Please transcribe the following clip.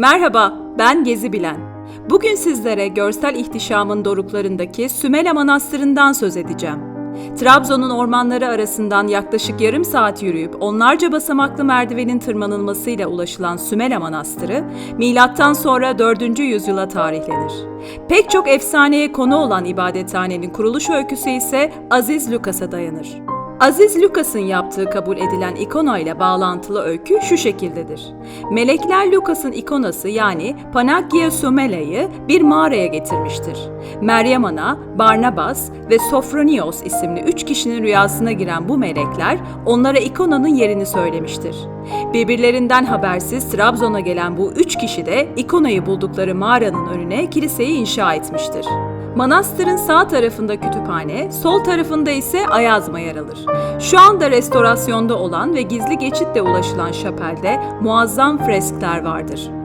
Merhaba, ben Gezi Bilen. Bugün sizlere görsel ihtişamın doruklarındaki Sümele Manastırı'ndan söz edeceğim. Trabzon'un ormanları arasından yaklaşık yarım saat yürüyüp onlarca basamaklı merdivenin tırmanılmasıyla ulaşılan Sümele Manastırı, milattan sonra 4. yüzyıla tarihlenir. Pek çok efsaneye konu olan ibadethanenin kuruluş öyküsü ise Aziz Lukas'a dayanır. Aziz Lukas'ın yaptığı kabul edilen ikona ile bağlantılı öykü şu şekildedir. Melekler Lukas'ın ikonası yani Panagia Sumela'yı bir mağaraya getirmiştir. Meryem Ana, Barnabas ve Sofronios isimli üç kişinin rüyasına giren bu melekler onlara ikonanın yerini söylemiştir. Birbirlerinden habersiz Trabzon'a gelen bu üç kişi de ikonayı buldukları mağaranın önüne kiliseyi inşa etmiştir. Manastırın sağ tarafında kütüphane, sol tarafında ise ayazma yer alır. Şu anda restorasyonda olan ve gizli geçitle ulaşılan şapelde muazzam freskler vardır.